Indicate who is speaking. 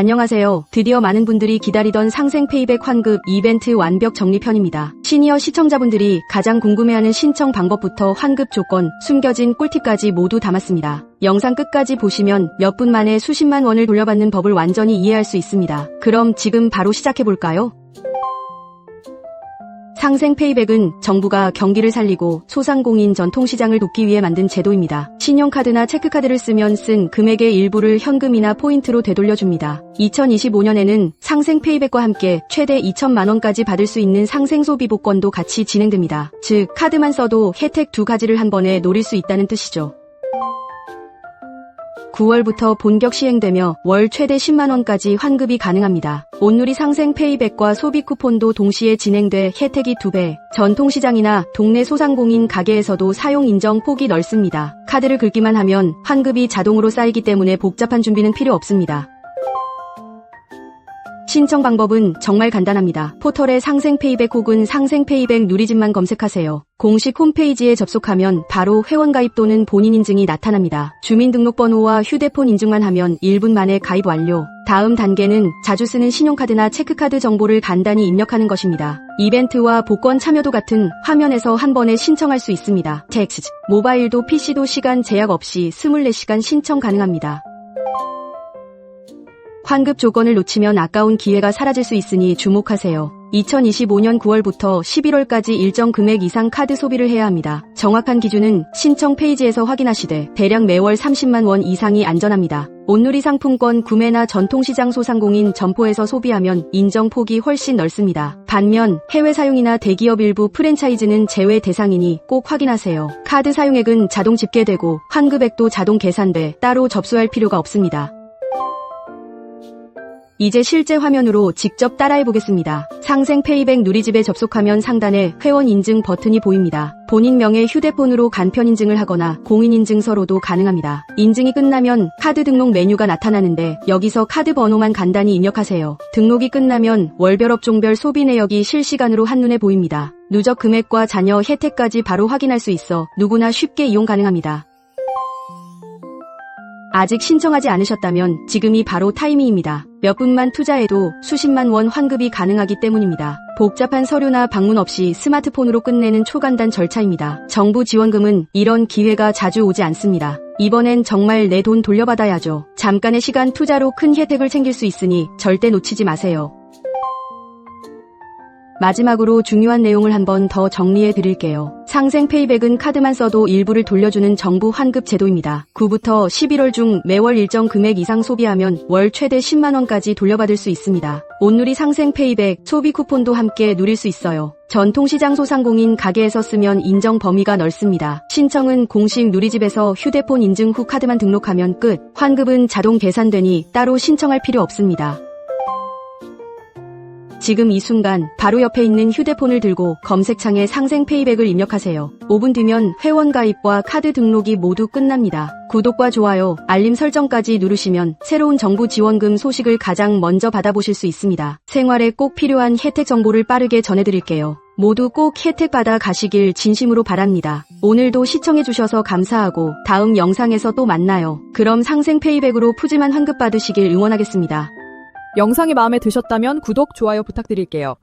Speaker 1: 안녕하세요. 드디어 많은 분들이 기다리던 상생 페이백 환급 이벤트 완벽 정리편입니다. 시니어 시청자분들이 가장 궁금해하는 신청 방법부터 환급 조건, 숨겨진 꿀팁까지 모두 담았습니다. 영상 끝까지 보시면 몇 분 만에 수십만 원을 돌려받는 법을 완전히 이해할 수 있습니다. 그럼 지금 바로 시작해볼까요? 상생 페이백은 정부가 경기를 살리고 소상공인 전통시장을 돕기 위해 만든 제도입니다. 신용카드나 체크카드를 쓰면 쓴 금액의 일부를 현금이나 포인트로 되돌려줍니다. 2025년에는 상생 페이백과 함께 최대 2천만 원까지 받을 수 있는 상생 소비 복권도 같이 진행됩니다. 즉, 카드만 써도 혜택 두 가지를 한 번에 노릴 수 있다는 뜻이죠. 9월부터 본격 시행되며 월 최대 10만원까지 환급이 가능합니다. 온누리 상생 페이백과 소비 쿠폰도 동시에 진행돼 혜택이 2배, 전통시장이나 동네 소상공인 가게에서도 사용 인정 폭이 넓습니다. 카드를 긁기만 하면 환급이 자동으로 쌓이기 때문에 복잡한 준비는 필요 없습니다. 신청 방법은 정말 간단합니다. 포털에 상생 페이백 혹은 상생 페이백 누리집만 검색하세요. 공식 홈페이지에 접속하면 바로 회원가입 또는 본인 인증이 나타납니다. 주민등록번호와 휴대폰 인증만 하면 1분 만에 가입 완료. 다음 단계는 자주 쓰는 신용카드나 체크카드 정보를 간단히 입력하는 것입니다. 이벤트와 복권 참여도 같은 화면에서 한 번에 신청할 수 있습니다. 텍스트, 모바일도 PC도 시간 제약 없이 24시간 신청 가능합니다. 환급 조건을 놓치면 아까운 기회가 사라질 수 있으니 주목하세요. 2025년 9월부터 11월까지 일정 금액 이상 카드 소비를 해야 합니다. 정확한 기준은 신청 페이지에서 확인하시되 대략 매월 30만 원 이상이 안전합니다. 온누리 상품권 구매나 전통시장 소상공인 점포에서 소비하면 인정 폭이 훨씬 넓습니다. 반면 해외 사용이나 대기업 일부 프랜차이즈는 제외 대상이니 꼭 확인하세요. 카드 사용액은 자동 집계되고 환급액도 자동 계산돼 따로 접수할 필요가 없습니다. 이제 실제 화면으로 직접 따라해 보겠습니다. 상생 페이백 누리집에 접속하면 상단에 회원 인증 버튼이 보입니다. 본인 명의 휴대폰으로 간편 인증을 하거나 공인 인증서로도 가능합니다. 인증이 끝나면 카드 등록 메뉴가 나타나는데 여기서 카드 번호만 간단히 입력하세요. 등록이 끝나면 월별 업종별 소비 내역이 실시간으로 한눈에 보입니다. 누적 금액과 자녀 혜택까지 바로 확인할 수 있어 누구나 쉽게 이용 가능합니다. 아직 신청하지 않으셨다면 지금이 바로 타이밍입니다. 몇 분만 투자해도 수십만 원 환급이 가능하기 때문입니다. 복잡한 서류나 방문 없이 스마트폰으로 끝내는 초간단 절차입니다. 정부 지원금은 이런 기회가 자주 오지 않습니다. 이번엔 정말 내 돈 돌려받아야죠. 잠깐의 시간 투자로 큰 혜택을 챙길 수 있으니 절대 놓치지 마세요. 마지막으로 중요한 내용을 한 번 더 정리해 드릴게요. 상생 페이백은 카드만 써도 일부를 돌려주는 정부 환급 제도입니다. 9부터 11월 중 매월 일정 금액 이상 소비하면 월 최대 10만원까지 돌려받을 수 있습니다. 온누리 상생 페이백, 소비 쿠폰도 함께 누릴 수 있어요. 전통시장 소상공인 가게에서 쓰면 인정 범위가 넓습니다. 신청은 공식 누리집에서 휴대폰 인증 후 카드만 등록하면 끝. 환급은 자동 계산되니 따로 신청할 필요 없습니다. 지금 이 순간 바로 옆에 있는 휴대폰을 들고 검색창에 상생 페이백을 입력하세요. 5분 뒤면 회원 가입과 카드 등록이 모두 끝납니다. 구독과 좋아요, 알림 설정까지 누르시면 새로운 정부 지원금 소식을 가장 먼저 받아보실 수 있습니다. 생활에 꼭 필요한 혜택 정보를 빠르게 전해드릴게요. 모두 꼭 혜택 받아 가시길 진심으로 바랍니다. 오늘도 시청해주셔서 감사하고 다음 영상에서 또 만나요. 그럼 상생 페이백으로 푸짐한 환급 받으시길 응원하겠습니다.
Speaker 2: 영상이 마음에 드셨다면 구독, 좋아요 부탁드릴게요.